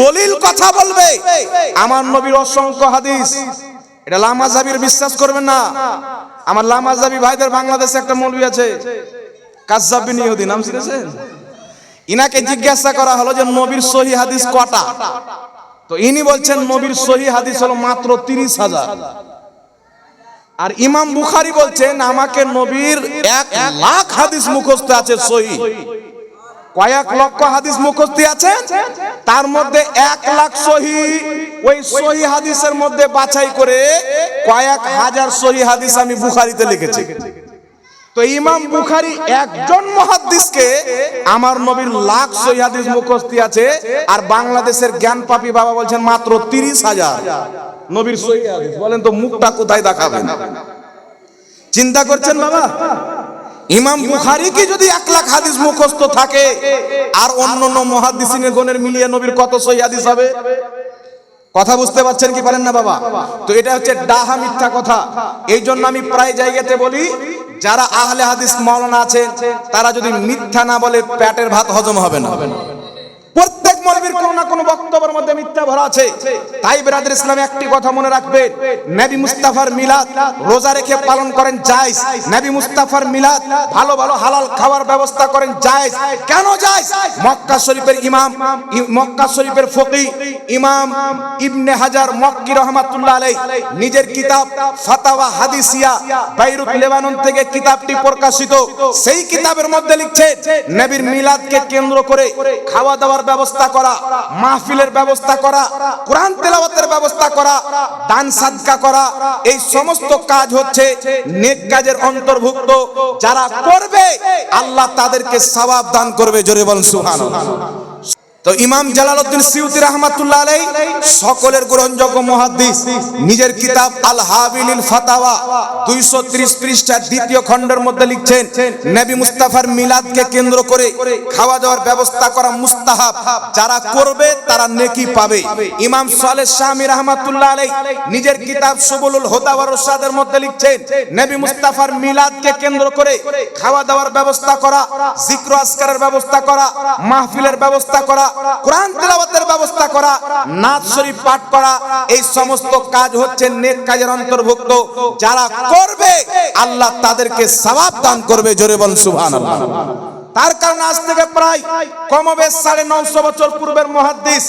দলিল কথা বলবে। আমার নবীর অসংখ্য হাদিস। এটা লামা লামাজাবির বিশ্বাস করবেন না। আমার লামাজাবি ভাইদের বাংলাদেশে একটা মৌলবি আছে। কাজ্জাব বিন ইহুদি, নাম শুনেছেন? ইনাকে জিজ্ঞাসা করা হলো যে নবীর সহি হাদিস কটা? তো ইনি বলছেন নবীর সহি হাদিস হলো মাত্র তিরিশ হাজার। আর ইমাম বুখারি বলছেন, আমাকে নবীর এক লাখ হাদিস মুখস্থ আছে সহি। কয়েক লক্ষ হাদিস মুখস্থ আছে, তার মধ্যে এক লাখ সহি। ওই সহি হাদিসের মধ্যে বাছাই করে কয়েক হাজার সহি হাদিস আমি বুখারিতে লিখেছি। তো ইমাম বুখারি একজন মহাদ্দিসকে আমার নবীর লাখ সহি হাদিস মুখস্থ আছে, আর বাংলাদেশের জ্ঞান পাপি বাবা বলছেন মাত্র তিরিশ হাজার। নবীর সহি হাদিস, বলেন তো মুখটা কোথায় দেখাবেন? চিন্তা করছেন বাবা? ইমাম বুখারি কি যদি এক লাখ হাদিস মুখস্থ থাকে, আর অন্য অন্য মহাদিসিনের গণের মিলিয়ে নবীর কত সহি হাদিস হবে? কথা বুঝতে পারছেন কি পারেন না বাবা? তো এটা হচ্ছে ডাহা মিথ্যা কথা। এই জন্য আমি প্রায় জায়গাতে বলি, যারা আহলে হাদিস মাওলানা আছেন, তারা যদি মিথ্যা না বলে, পেটের ভাত হজম হবে না। কোনো না কোনো বক্তব্যের মধ্যে মিথ্যা ভরা আছে। তাই বেরাদের ইসলামে একটি কথা মনে রাখবেন, নবী মুস্তাফার মিলাদ রোজা রেখে পালন করেন জায়েজ। নবী মুস্তাফার মিলাদ ভালো ভালো হালাল খাওয়ার ব্যবস্থা করেন জায়েজ। কেন জায়েজ? মক্কা শরীফের ইমাম মক্কা শরীফের ফকি ইমাম ইবনে হাজার মক্কি রহমাতুল্লাহ আলাই নিজের কিতাব ফাতাওয়া হাদিসিয়া বাইরুত লেবানন থেকে কিতাবটি প্রকাশিত। সেই কিতাবের মধ্যে লিখছে নবীর মিলাদকে কেন্দ্র করে খাওয়া দাওয়ার ব্যবস্থা করা। মাহফিলের ব্যবস্থা করা কোরআন তেলাওয়াতের ব্যবস্থা করা দান সাদকা করা এই সমস্ত কাজ হচ্ছে নেক কাজের অন্তর্ভুক্ত যারা করবে আল্লাহ তাদেরকে সওয়াব দান করবে জোরে বল সুবহানাল্লাহ। তো ইমাম জালালউদ্দিন সিউতি রহমাতুল্লাহ আলাই সকলের গ্রহণযোগ্য মুহাদ্দিস, নিজের কিতাব আল হাবিলিল ফাতাওয়া 230 পৃষ্ঠার দ্বিতীয় খণ্ডের মধ্যে লিখছেন মুস্তাফার মিলাদকে কেন্দ্র করে খাওয়া দাওয়ার ব্যবস্থা করা মুস্তাহাব, যারা করবে তারা নেকি পাবে। ইমাম সালেহ শামী রহমাতুল্লাহ আলাই নিজের কিতাব সুবুলুল হুদা ওয়া রশাদের মধ্যে লিখছেন, নবী মুস্তাফার মিলাদকে কেন্দ্র করে খাওয়া দাওয়ার ব্যবস্থা করা, জিক্র আজকারের ব্যবস্থা করা, মাহফিলের ব্যবস্থা করা কোরআন তেলাওয়াতের ব্যবস্থা করা নাচ শরীফ পাঠ করা এই সমস্ত কাজ হচ্ছে নেক কাজের অন্তর্ভুক্ত। যারা করবে আল্লাহ তাদেরকে সওয়াব দান করবে জোরে বল সুবহানাল্লাহ। তার কারণে আজ থেকে প্রায় কমবেশ সাড়ে নশো বছর পূর্বের মহাদ্দিস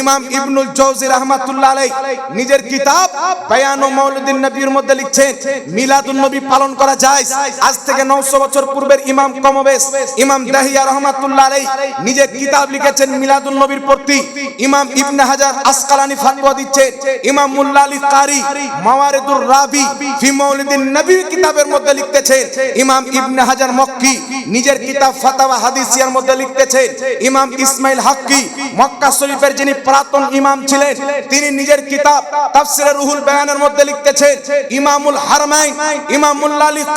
ইমাম ইবনুল জৌজি রহমাতুল্লাহ আলাই নিজের কিতাব বায়ান ও মৌলুদ্দিন নবীর মধ্যে লিখছেন, মিলাদুন নবী পালন করা যায়। আজ থেকে নশো বছর পূর্বের ইমাম কমবেশ ইমাম দাহিয়া রহমাতুল্লাহ আলাই নিজের কিতাব লিখেছেন, মিলাদুন নবীর প্রতি। ইমাম ইবনে হাজার আসকালানি ফাতোয়া দিচ্ছেন, ইমাম মুল্লা আলী কারি মাওয়ারিদুর রাবি ফি মৌলিদিন নবী কিতাবের মধ্যে লিখতেছেন। ইমাম ইবনে হাজার মক্কি নিজের কিতাব ফাতাওয়া হাদিসিয়ার মধ্যে লিখতেছেন ইমাম ইসমাইল হাক্কি, মক্কা শরীফের যিনি প্রাক্তন ইমাম ছিলেন, তিনি নিজের কিতাব তাফসিরে রুহুল মধ্যে লিখতেছেন ইমামুল হারমাইন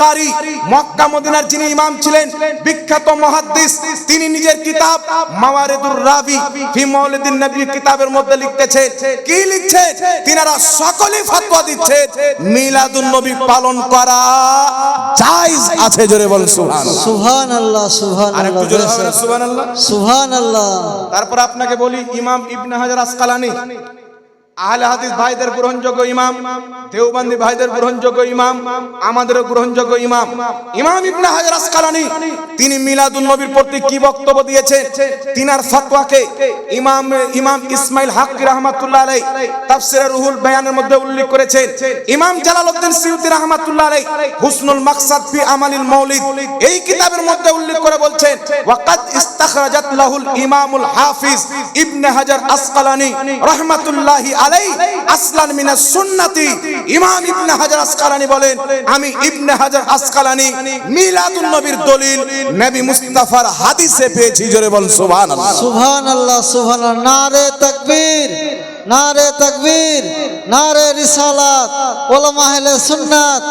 কারি মক্কা মদিনার যিনি ইমাম ছিলেন, বিখ্যাত মুহাদ্দিস, তিনি নিজের কিতাব মাওয়ারিদুর রাবি ফি মাউলিদিন নবী কিতাবের মধ্যে লিখতেছেন কি লিখছেন তিনারা সকলেই ফতোয়া দিচ্ছেন মিলাদুন নবী পালন করা। জায়েজ আছে জোরে বল সুবহানাল্লাহ। সুবহানাল্লাহ সুহান আর একটু জোরে হবে সুবহানাল্লাহ? সুবহানাল্লাহ। তারপর আপনাকে বলি ইমাম ইবনে হাজার আসকালানি। আহলে হাদিস ভাইদের গ্রহণযোগ্য ইমাম, দেওবন্দি ভাইদের গ্রহণযোগ্য ইমাম আমাদের গ্রহণযোগ্য ইমাম। ইমাম ইবনে হাজার আসকালানি, তিনি মিলাদুন নবীর প্রতি কি বক্তব্য দিয়েছেন? তিনার ফতোয়াকে ইমাম ইমাম ইসমাইল হাক্কি রাহমাতুল্লাহ আলাই তাফসিরে রুহুল বায়ানের মধ্যে উল্লেখ করেছেন। ইমাম জালালউদ্দিন সিউতি রাহমাতুল্লাহ আলাই হুসনুল মাকসাদ ফি আমালিল মাউলিদ, এই কিতাবের মধ্যে উল্লেখ করে বলছেন, ওয়াকাদ ইস্তাখরাজাত লাহুল ইমামুল হাফিজ ইবনে হাজার আসকালানি রাহমাতুল্লাহি আলাই আসলান মিনাস সুন্নাতি। ইমাম ইবনে হাজার আসকালানি বলেন আমি ইবনে হাজার আসকালানি মিলাদুন নবীর দলিল নবী মুস্তাফার হাদিসে পেয়েছি জোরে বল সুবহানাল্লাহ। সুবহান আল্লাহ সুবহান আল্লাহ নারে তাকবীর নারে তাকবীর নারে রিসালাত ওলামা আহলে সুন্নাত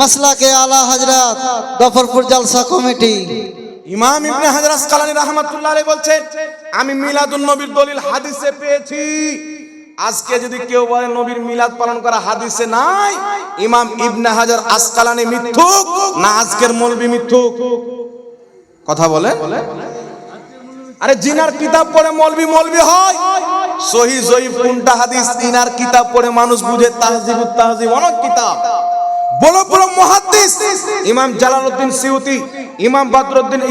মাসলাকে আলা হযরত গফরপুর জলসা কমিটি। ইমাম ইবনে হাজার আসকালানি রাহমাতুল্লাহ আলাইহি বলছেন আমি মিলাদুন নবীর দলিল হাদিসে পেয়েছি। আজকে যদি কেউ বলে নবীর মিলাদ পালন করা হাদিসে নাই, ইমাম ইবনে হাজার আসকালানি মিথ্যুক না আজকের মৌলবি মিথ্যুক? কথা বলে আরে জিনার কিতাব পড়ে মৌলবি মৌলবি হয়। সহি জয়ীফ কোনটা হাদিস? ইনার কিতাব পড়ে মানুষ বুঝে তাহজিব তাহজিব, অনেক কিতাব। মুহাদ্দিস। ইমাম সিউতি, ইমাম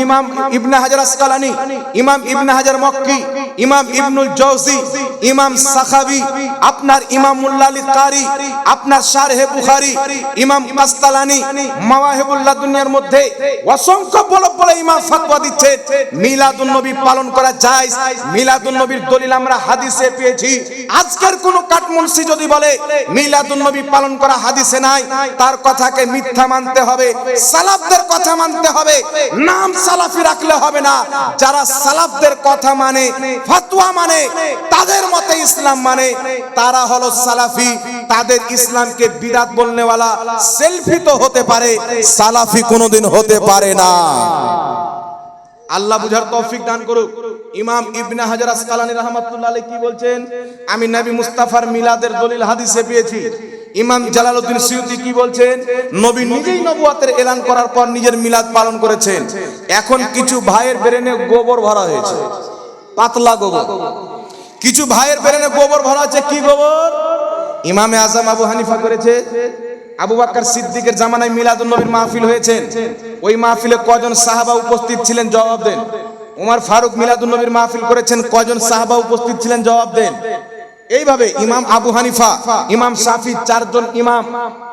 ইমাম ইবনে হাজার আসকালানি, ইমাম ইবনে হাজার মক্কি, ইমাম ইবনুল ইমাম আপনার ইমাম মুল্লালি কারি, আপনার শারহে বুখারী, ইমাম কাস্তালানি মাওয়াহিবুল্লাহ দুনিয়ার মধ্যে অসংখ্য বড় বড় ইমাম ফতোয়া দিচ্ছে। মিলাদুন নবী পালন করা যায় মিলাদুন নবীর দলিল আমরা হাদিসে পেয়েছি। আজকের কোন কাটমুনসি যদি বলে, মিলাদুন নবী পালন করা হাদিসে নাই তার কথাকে মিথ্যা মানতে হবে, সালাফদের কথা মানতে হবে, নাম সালাফি রাখলে হবে না। যারা সালাফদের কথা মানে ফতোয়া মানে তাদের মতে ইসলাম মানে তারা হলো সালাফি। তাদের ইসলামকে বিদাত বলনেওয়ালা সেলফি তো হতে পারে, সালাফি কোনোদিন হতে পারে না। আল্লাহ বুঝার তৌফিক দান করুক। ইমাম ইবনে হাজার আসকালানি রহমাতুল্লাহ আলাইহি কি বলছেন? আমি নবী মুস্তাফার মিলাদের দলিল হাদিসে পেয়েছি। ইমাম জালালউদ্দিন সিউতি কি বলছেন? নবী নিজেই নবুয়াতের এলান করার পর নিজের মিলাদ পালন করেছেন। এখন কিছু ভাইয়ের ব্রেনে গোবর ভরা হয়েছে। পাতলা গোবর। কিছু ভাইয়ের ব্রেনে গোবর ভরা আছে, কি গোবর? ইমামে আজম আবু হানিফা করেছে। আবু বাক্কার সিদ্দিকের জামানায় মিলাদুন নবীর মাহফিল হয়েছে। ওই মাহফিলে কজন সাহাবা উপস্থিত ছিলেন, জবাব দেন। উমার ফারুক মিলাদুন নবীর মাহফিল করেছেন, কজন সাহাবা উপস্থিত ছিলেন, জবাব দেন। এইভাবে ইমাম আবু হানিফা ইমাম শাফি চারজন ইমাম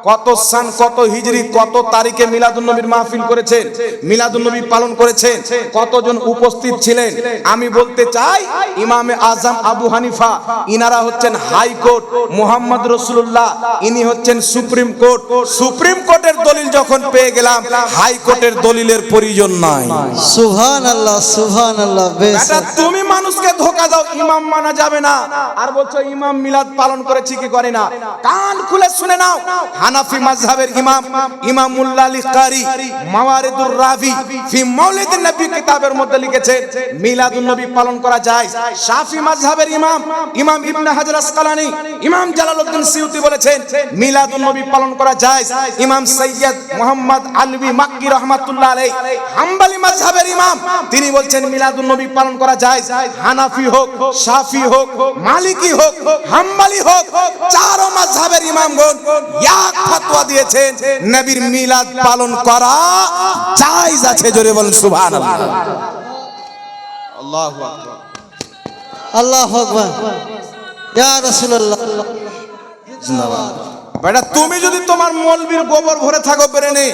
কত সান কত হিজরি কত তারিখে মিলাদুন নবীর মাহফিল করেছেন মিলাদুন নবী পালন করেছেন কতজন উপস্থিত ছিলেন? আমি বলতে চাই ইমামে আজম আবু হানিফা ইনারা হচ্ছেন হাইকোর্ট মোহাম্মদ রসুল্লাহ ইনি হচ্ছেন সুপ্রিম কোর্ট। সুপ্রিম কোর্টের দলিল যখন পেয়ে গেলাম হাইকোর্টের দলিলের প্রয়োজন নাই। সুভান আল্লাহ সুভান আল্লাহ তুমি মানুষকে ধোকা দাও ইমাম মানা যাবে না। আর বলছো ইমাম মিলাদ পালন করেছি কি করে না? কান খুলে শুনে নাও। হানাফি মাযহাবের ইমাম ইমাম মুল্লা আলী কারি, মাওয়ারিদুর রাভি ফি মাউলিদ নবী কিতাবের মধ্যে লিখেছেন মিলাদুন নবী পালন করা যায়। শাফি মাযহাবের ইমাম ইমাম ইবনে হাজার আসকালানি, ইমাম জালালউদ্দিন সিউতি বলেছেন, মিলাদুন নবী পালন করা যায়। ইমাম সৈয়দ মোহাম্মদ আলবি মাক্কি রহমাতুল্লাহ আলাইহি, হাম্বলি মাযহাবের ইমাম, তিনি বলছেন, মিলাদুন নবী পালন করা যায়। হানাফি হোক, শাফি হোক, মালিকি হোক হাম্বলি হোক চারো মাযহাবের ইমামগণ এক ফতোয়া দিয়েছেন নবীর মিলাদ পালন করা জায়েজ আছে জোরে বলেন সুবহানাল্লাহ। আল্লাহু আকবার। আল্লাহ আকবার। ইয়া রাসূলুল্লাহ। বেটা তুমি যদি তোমার মলবির গোবর ভরে থাকো ব্রেনে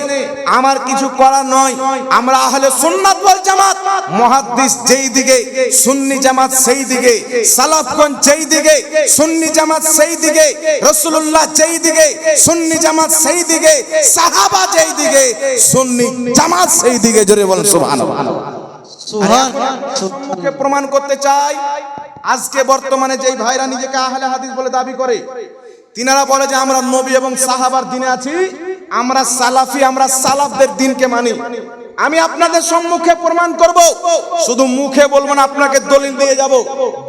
আমার কিছু করার নয়। আমরা আহলে সুন্নাত ওয়াল জামাত। মুহাদ্দিস যেই দিকে সুন্নি জামাত সেই দিকে সালাফগণ যেই দিকে সুন্নি জামাত সেই দিকে রাসূলুল্লাহ যেই দিকে সুন্নি জামাত সেই দিকে সাহাবা যেই দিকে সুন্নি জামাত সেই দিকে জোরে বলেন সুবহানাল্লাহ। সুভান সম্মুখে প্রমাণ করতে চাই আজকে বর্তমানে যেই ভাইরা নিজেকে আহলে হাদিস বলে দাবি করে তিনারা বলে যে আমরা নবী এবং সাহাবার দিনে আছি আমরা সালাফি, আমরা সালাফদের দিনকে মানি। আমি আপনাদের সম্মুখে প্রমাণ করব। শুধু মুখে বলব না, আপনাকে দলিল দিয়ে যাব।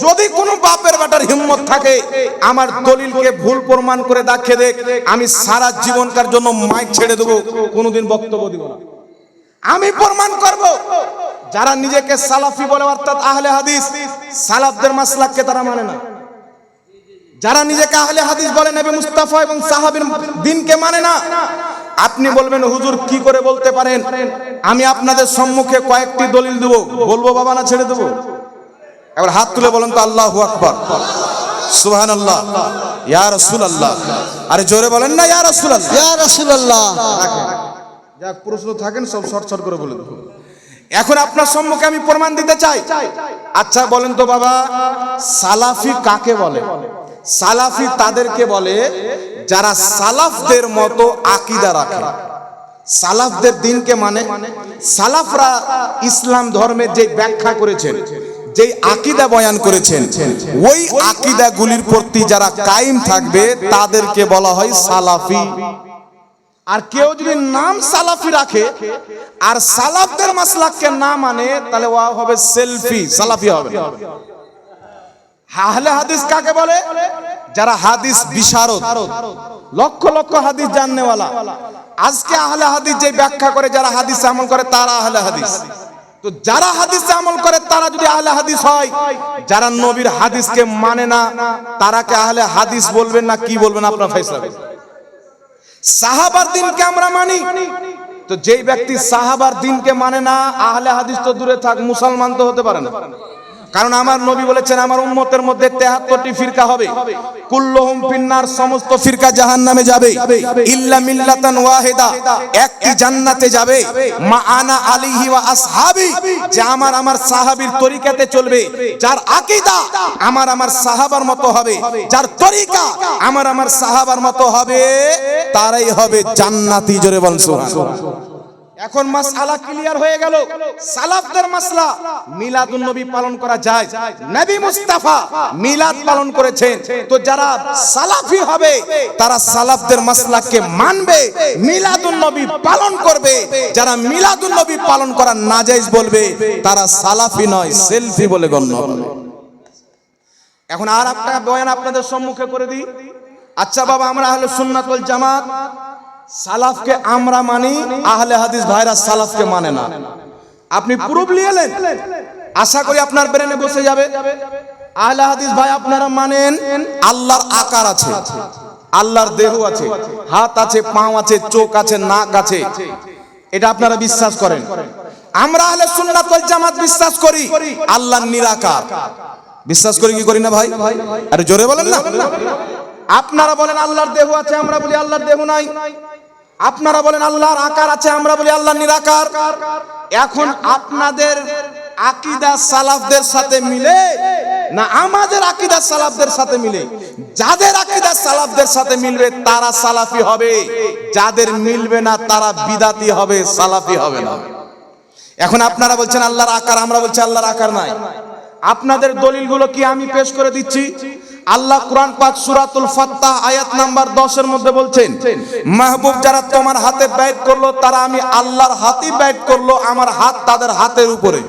যদি কোনো বাপের বাটার হিম্মত থাকে, আমার দলিলকে ভুল প্রমাণ করে দেখিয়ে দেখ। আমি সারা জীবনকার জন্য মাইক ছেড়ে দেবো, কোনোদিন বক্তব্য দিব না। আমি প্রমাণ করব। যারা নিজেকে সালাফি বলে, অর্থাৎ আহলে হাদিস, সালাফদের মাসলাককে তারা মানে না। যারা নিজেকে আহলে হাদিস বলে, নবী মুস্তাফা এবং সাহাবীর দিনকে মানে না। আপনি বলবেন হুজুর কি করে বলতে পারেন? আমি আপনাদের সম্মুখে কয়েকটি দলিল দেব। বলব বাবা না ছেড়ে দেবো? এবার হাত তুলে বলেন তো আল্লাহ আল্লাহু আকবার। সুবহানাল্লাহ। ইয়া রাসূলুল্লাহ। আরে জোরে বলেন না ইয়া রাসূলুল্লাহ। ইয়া রাসূলুল্লাহ। যাক প্রশ্ন থাকেন সব শর্ট শর্ট করে বলে দেবো। এখন আপনার সম্মুখে আমি প্রমাণ দিতে চাই। আচ্ছা বলেন তো বাবা সালাফি কাকে বলে? সালাফি তাদেরকে বলে যারা সালাফদের মতো আকিদা রাখে। সালাফদের দিনকে মানে সালাফরা ইসলাম ধর্মের যে ব্যাখ্যা করেছেন, যেই আকিদা বয়ান করেছেন, ওই আকিদাগুলির প্রতি যারা কায়েম থাকবে, তাদেরকে বলা হয় সালাফি। আর কেউ যদি নাম সালাফি রাখে, আর সালাফদের মাসলাককে না মানে তাহলে ও হবে সেলফি, সালাফি হবে। আহলে হাদিস কাকে বলে? যারা হাদিস বিশারদ, লক্ষ লক্ষ হাদিস জাননেওয়ালা। আজকে আহলে হাদিস যে ব্যাখ্যা করে যারা হাদিস আমল করে, তারা আহলে হাদিস। তো যারা হাদিসে আমল করে, তারা যদি আহলে হাদিস হয়, যারা নবীর হাদিসকে মানে না তারাকে আহলে হাদিস বলবেন না কি বলবেন আপনার ফয়সালা। সাহাবার দিনকে আমরা মানি। তো যেই ব্যক্তি সাহাবার দিনকে মানে না, আহলে হাদিস তো দূরে থাক, মুসলমান তো হতে পারে না। কারণ আমার নবী বলেছেন, আমার উম্মতের মধ্যে তেহাত্তরটি ফিরকা হবে। কুল্লুহুম ফিন্নার, সমস্ত ফিরকা জাহান্নামে যাবে। ইল্লা মিল্লাতান ওয়াহিদা, একটি জান্নাতে যাবে। মা আনা আলিহি ওয়া আসহাবি, যে আমার আমার সাহাবীর তরিকাতে চলবে। যার আকীদা আমার আমার সাহাবার মতো হবে। যার তরিকা আমার আমার সাহাবার মতো হবে, তারাই হবে জান্নাতি। জোরে বল এখন মাসআলা ক্লিয়ার হয়ে গেল। সালাফদের মাসলা। মিলাদুন নবী পালন করা যায়। নবী মুস্তাফা মিলাদ পালন করেছেন। তো যারা সালাফি হবে তারা সালাফদের মাসলাকে মানবে। মিলাদুন নবী পালন করবে। যারা মিলাদুন নবী পালন করা নাজায়েজ বলবে তারা সালাফি নয় সেলফি বলে গণ্য হবে। এখন আর একটা বয়ান আপনাদের সম্মুখে করে দিই। আচ্ছা বাবা আমরা আহলে সুন্নাত ওয়াল জামাত সালাফকে আমরা মানি আহলে হাদিস ভাইরা সালাফকে মানে না। আপনি প্রুফ নিয়ে এলেন। আশা করি আপনার ব্রেনে বসে যাবে। আহলে হাদিস ভাই আপনারা মানেন আল্লাহর আকার আছে আল্লাহর দেহ আছে হাত আছে পাও আছে চোখ আছে নাক আছে। এটা আপনারা বিশ্বাস করেন। আমরা আহলে সুন্নাত ওয়াল জামাত বিশ্বাস করি আল্লাহর নিরাকার। বিশ্বাস করি কি করি না ভাই? আরে জোরে বলেন না। আপনারা বলেন আল্লাহর দেহ আছে আমরা বলি আল্লাহর দেহ নাই। আপনারা বলেন আল্লাহর আকার আছে, আমরা বলি আল্লাহর নিরাকার। এখন আপনাদের আকিদা সালাফদের সাথে মিলে না আমাদের আকিদা সালাফদের সাথে মিলে? যাদের আকিদা সালাফদের সাথে মিলবে, তারা সালাফি হবে। যাদের মিলবে না, তারা বিদাতি হবে, সালাফি হবে না। এখন আপনারা বলছেন আল্লাহর আকার, আমরা বলছি আল্লাহর আকার নাই। আপনাদের দলিলগুলো কি আমি পেশ করে দিচ্ছি? আল্লাহ কোরআন পাক সূরাতুল ফাত্তাহ আয়াত নাম্বার 10 এর মধ্যে বলছেন, মাহবুব যারা তোমার হাতে বাইট করল, তারা আমি আল্লাহর হাতে বাইট করল, আমার হাত তাদের হাতের উপরে।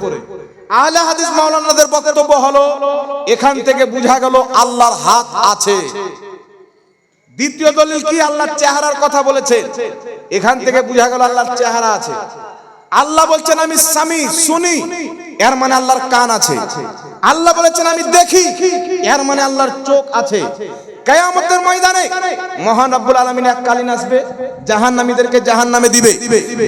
আহলে হাদিস মাওলানাদের বক্তব্য হলো, এখান থেকে বোঝা গেল আল্লাহর হাত আছে। দ্বিতীয় দলিল কি? আল্লাহর চেহারার কথা বলেছে। এখান থেকে বোঝা গেল আল্লাহর চেহারা আছে। আল্লাহ বলছেন, আমি স্বামী, শুনি। এর মানে আল্লাহর কান আছে। আল্লাহ বলেছেন, আমি দেখি। এর মানে আল্লাহর চোখ আছে। কেয়ামতের ময়দানে মহান আব্বুল আলমিন এক কালীন আসবে, জাহান্নামীদেরকে জাহান্নামে দিবে।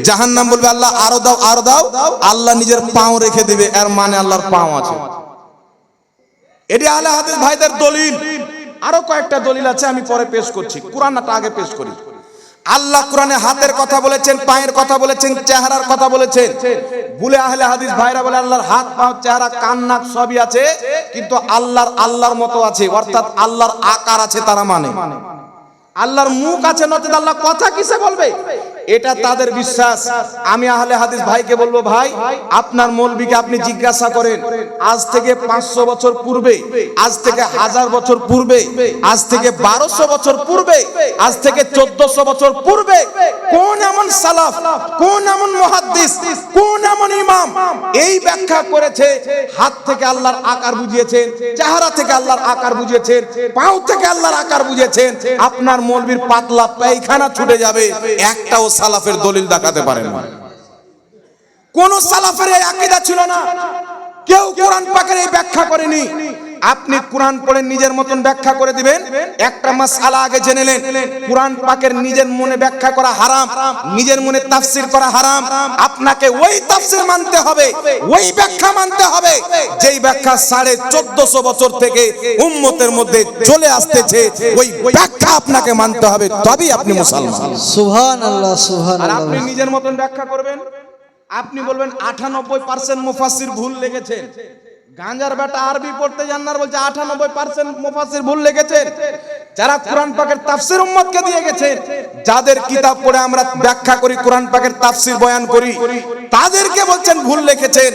জাহান্নাম বলবে, আল্লাহ, আরও দাও আরও দাও। আল্লাহ নিজের পাও রেখে দিবে, এর মানে আল্লাহর পাও আছে। এটি আহলে হাদিস ভাইদের দলিল। আরও কয়েকটা দলিল আছে, আমি পরে পেশ করছি। কোরআনটা আগে পেশ করি। আল্লাহ কোরআনে হাতের কথা বলেছেন, পায়ের কথা বলেছেন, চেহারার কথা বলেছেন। বলে আহলে হাদিস ভাইরা বলে, আল্লাহর হাত, পা, চেহারা, কান, নাক সবই আছে, কিন্তু আল্লাহর আল্লাহর মতো আছে, অর্থাৎ আল্লাহর আকার আছে তারা মানে। আল্লাহর মুখ আছে, নচেত আল্লাহ কথা কিসে বলবে? এটা তাদের বিশ্বাস। আমি আহলে হাদিস ভাইকে বলব, ভাই, আপনার মৌলবীকে আপনি জিজ্ঞাসা করেন, আজ থেকে পাঁচশো বছর পূর্বে, আজ থেকে হাজার বছর পূর্বে, আজ থেকে বারোশো বছর পূর্বে, আজ থেকে চোদ্দশো বছর পূর্বে, কোন এমন সালাফ, কোন এমন মহাদ্দিস, কোন এমন ইমাম এই ব্যাখ্যা করেছে, হাত থেকে আল্লাহর আকার বুঝিয়েছেন, চেহারা থেকে আল্লাহর আকার বুঝিয়েছেন, পাও থেকে আল্লাহর আকার বুঝিয়েছেন, আপনার মৌলবীর পাতলা পায়খানা ছুটে যাবে, একটাও সালাফের দলিল দেখাতে পারেন কোন সালাফের এই আকিদা ছিল না। কেউ কোরআন পাকের এই ব্যাখ্যা করেনি। আপনি কোরআন পড়ে নিজের মতন ব্যাখ্যা করে দিবেন। একটা মাসআলা আগে জেনে নেন। কোরআন পাকের নিজের মনে ব্যাখ্যা করা হারাম নিজের মনে তাফসীর করা হারাম। আপনাকে ওই তাফসীর মানতে হবে ওই ব্যাখ্যা মানতে হবে। যেই ব্যাখ্যা সাড়ে চোদ্দশো বছর থেকে উম্মতের মধ্যে চলে আসতেছে ওই ব্যাখ্যা আপনাকে মানতে হবে। তবেই আপনি মুসলমান। সুবহান আল্লাহ সুবহান আর আপনি নিজের মতন ব্যাখ্যা করবেন? আপনি বলবেন আটানব্বই পার্সেন্ট মুফাসির ভুল লেগেছে। গাঞ্জার বেটা আরবি পড়তে জান্নার বলছে আটানব্বই পার্সেন্ট মুফাসির ভুল লেগেছেন যারা কোরআন পাকের তাফসির উম্মতকে দিয়ে গেছে, যাদের কিতাব পড়ে আমরা ব্যাখ্যা করি, কোরআন পাকের তাফসির বয়ান করি, তাদেরকে বলছেন ভুল লিখেছেন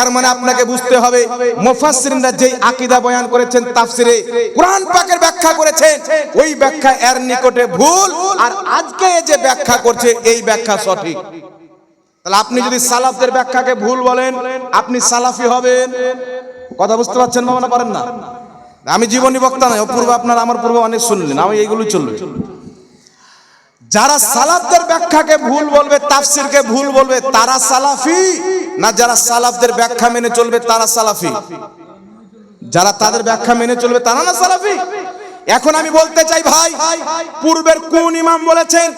এর মানে আপনাকে বুঝতে হবে, মুফাসসিরিনরা যেই আকীদা বয়ান করেছেন তাফসিরে, কোরআন পাকের ব্যাখ্যা করেছেন ওই ব্যাখ্যা এর নিকটে ভুল, আর আজকে যে ব্যাখ্যা করছে, এই ব্যাখ্যা সঠিক। তাহলে আপনি যদি সালাফদের ব্যাখ্যাকে ভুল বলেন, আপনি সালাফি হবেন। কথা বুঝতে পারছেন বাবা না পারেন না? আমি জীবনী বক্তা নয় পূর্বে আপনার, আমার পূর্বে অনেক শুনলেন আমি এইগুলো চলবে। যারা সালাফদের ব্যাখ্যাকে ভুল বলবে, তাফসিরকে ভুল বলবে, তারা সালাফি? না যারা সালাফদের ব্যাখ্যা মেনে চলবে, তারা সালাফি? যারা তাদের ব্যাখ্যা মেনে চলবে, তারা না সালাফি? এখন আমি বলতে চাই ভাই, পূর্বের কোন ইমাম বলেছেন,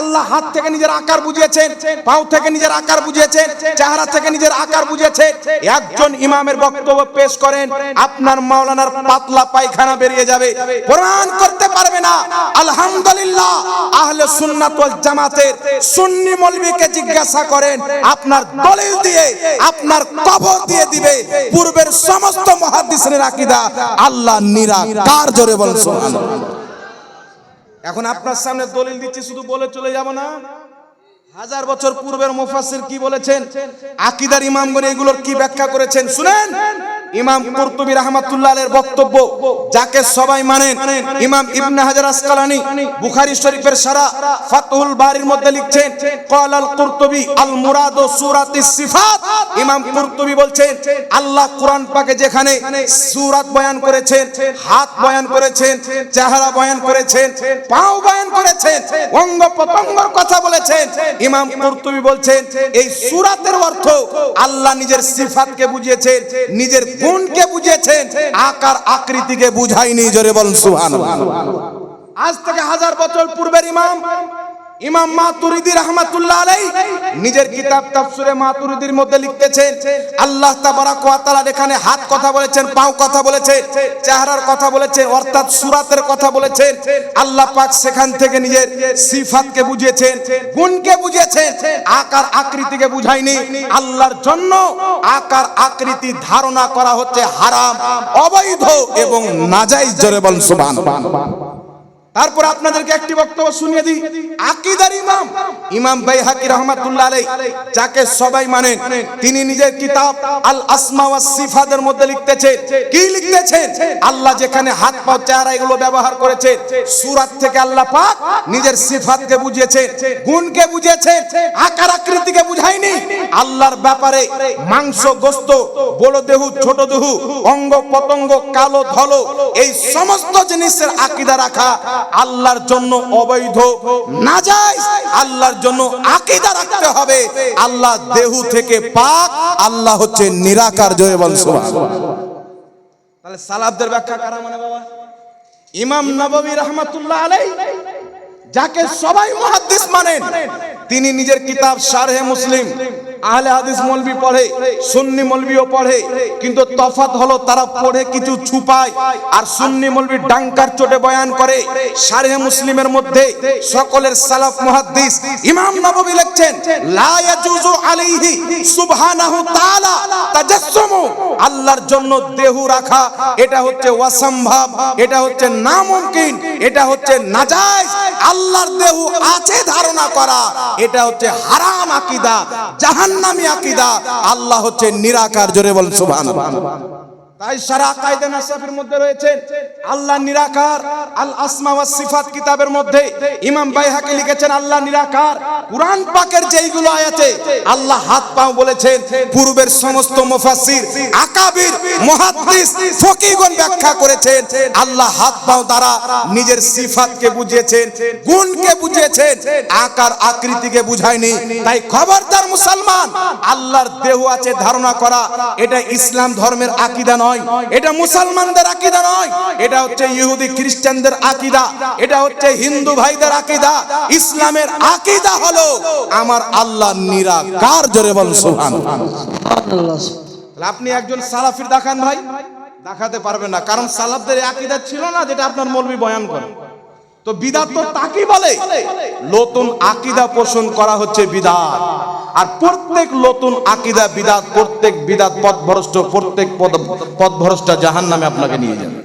আল্লাহ হাত থেকে নিজের আকার বুঝিয়েছেন, পাও থেকে নিজের আকার বুঝিয়েছেন, চেহারা থেকে নিজের আকার বুঝিয়েছেন। একজন ইমামের বক্তব্য পেশ করেন, আপনার মাওলানার পাতলা পায়খানা বেরিয়ে যাবে। প্রমাণ করতে পারবে না। আলহামদুলিল্লাহ, আহলে সুন্নাত ওয়াল জামাতের সুন্নি মৌলবীকে জিজ্ঞাসা করেন, আপনার দলিল দিয়ে, আপনার কবর দিয়ে দিবে। পূর্বের সমস্ত মুহাদ্দিসের আকীদা আল্লাহ নিরাকার, জোরে বল সুবহানাল্লাহ। এখন আপনার সামনে দলিল দিচ্ছি, শুধু বলে চলে যাব না। হাজার বছর পূর্বের মুফাসির কি বলেছেন? আকিদার ইমামগণ এগুলোর কি ব্যাখ্যা করেছেন? শুনেন। ইমাম কুরতুবী রাহমাতুল্লাহ আলাইহির বক্তব্য, যাকে সবাই মানেন, ইমাম ইবনে হাজার আসকালানি বুখারী শরীফের সারা ফাতহুল বারির মধ্যে লিখছেন ক্বাল আল কুরতুবী আল মুরাদ সূরাতিস সিফাত। ইমাম কুরতুবী বলছেন, আল্লাহ কোরআন পাকে যেখানে সূরাত বয়ান করেছেন, হাত বয়ান করেছেন, চেহারা বয়ান করেছেন, পাও বয়ান করেছেন অঙ্গ প্রত্যঙ্গর কথা বলেছেন, ইমাম কুরতুবী বলছেন, এই সূরাতের অর্থ আল্লাহ নিজের সিফাতকে বুঝিয়েছেন, নিজের গুণকে বুঝেছেন? আকার আকৃতিকে বুঝাইনি জোরে বলুন সুবহানাল্লাহ। আজ থেকে হাজার বছর পূর্বের ইমাম ইমাম মাতুরিদি রহমাতুল্লাহ আলাই নিজের কিতাব তাফসিরে মাতুরিদির মধ্যে লিখতেছেন, আল্লাহ তাবারাক ওয়া তাআলা এখানে হাত কথা বলেছেন, পাও কথা বলেছেন, চেহারার কথা বলেছেন, অর্থাৎ সুরাতের কথা বলেছেন, আল্লাহ পাক সেখান থেকে নিজের সিফাতকে বুঝিয়েছেন, গুণকে বুঝিয়েছেন, আকার আকৃতিকে বুঝায়নি, আল্লাহর জন্য আকার আকৃতি ধারণা করা হচ্ছে হারাম, অবৈধ এবং নাজাইজ, জোরে বল সুবহানাল্লাহ। তারপর আপনাদেরকে একটি বক্তব্য শুনিয়ে দিই। আকিদার ইমাম ইমাম বাইহাকি রহমাতুল্লাহ আলাই যাকে সবাই মানেন, তিনি নিজের কিতাব আল আসমা ওয়াস সিফাতের মধ্যে লিখতেছেন। কি লিখতেছেন? আল্লাহ যেখানে হাত, পা, চেহারা এগুলো ব্যবহার করেছে সূরাত থেকে আল্লাহ পাক নিজের সিফাতকে বুঝিয়েছেন, গুণকে বুঝিয়েছেন, আকার আকৃতিকে বুঝায়নি। আল্লাহর ব্যাপারে মাংস, গোস্ত বড় দেহু ছোট দেহু অঙ্গ পতঙ্গ কালো ধলো, এই সমস্ত জিনিসের আকীদা রাখা আল্লাহর জন্য অবৈধ। নাজায়েজ, আল্লাহর জন্য আকীদা রাখতে হবে। আল্লাহ দেহু থেকে পাক, আল্লাহ হচ্ছে নিরাকার জয় তাহলে সালাফদের ব্যাখ্যা কারা মানে বাবা? ইমাম নববী রহমাতুল্লাহ আলাই যাকে সবাই মুহাদ্দিস মানেন, তিনি নিজের কিতাব সারহে মুসলিম। আহলে হাদিস মৌলবি পড়ে, সুন্নি মৌলবিও পড়ে, কিন্তু তফাত হলো তারা পড়ে কিছু ছুপায়, আর সুন্নি মৌলবি ডাঙ্কার চোটে বয়ান করে শারহে মুসলিমের মধ্যে সকলের সালাফ মুহাদ্দিস ইমাম নববী লিখছেন, লা ইয়াজুজু আলাইহি সুবহানাহু তাআলা তাজাসসুমু আল্লাহর জন্য দেহু রাখা, এটা হচ্ছে অসম্ভব এটা হচ্ছে নামুমকিন, এটা হচ্ছে নাজায়েজ আল্লাহর দেহ আছে ধারণা করা। এটা হচ্ছে হারাম আকিদা, জাহান্নামী আকিদা। আল্লাহ হচ্ছে নিরাকার, জোরে বল সুবহানাল্লাহ। তাই সারা কায়দা নাসাফের মধ্যে রয়েছে আল্লাহ নিরাকার, আল আসমা ওয়াস সিফাত কিতাবের মধ্যে ইমাম বাইহাকি লিখেছেন আল্লাহ নিরাকার। কুরআন পাকের যেইগুলো আয়াতে আল্লাহ হাত পাও বলেছেন, পূর্বের সমস্ত মুফাসসির, আকাবির, মুহাদ্দিস, ফকিহগণ ব্যাখ্যা করেছেন। আল্লাহ হাত পাও দ্বারা নিজের সিফাতকে বুঝিয়েছেন, গুণকে বুঝিয়েছেন, আকার আকৃতিকে বুঝায়নি। তাই খবরদার মুসলমান, আল্লাহর দেহ আছে ধারণা করা, এটা ইসলাম ধর্মের আকীদা নয়। এটা মুসলমানদের আকিদা নয়। এটা হচ্ছে ইহুদি খ্রিস্টানদের আকিদা। এটা হচ্ছে হিন্দু ভাইদের আকিদা। ইসলামের আকিদা হলো আমার আল্লাহ নিরাকার। জোরে বল সুবহানাল্লাহ আপনি একজন সালাফির দেখান ভাই। দেখাতে পারবেন না। কারণ সালাফদের আকিদা ছিল না যেটা আপনার মৌলবি বয়ান করে। তো বিদাত তো তাকে বলে। নতুন আকিদা পোষণ করা হচ্ছে বিদাত। আর প্রত্যেক নতুন আকিদা বিদাত, প্রত্যেক বিদাত পথভ্রষ্ট, প্রত্যেক পদ জাহান নামে আপনাকে নিয়ে যাবে।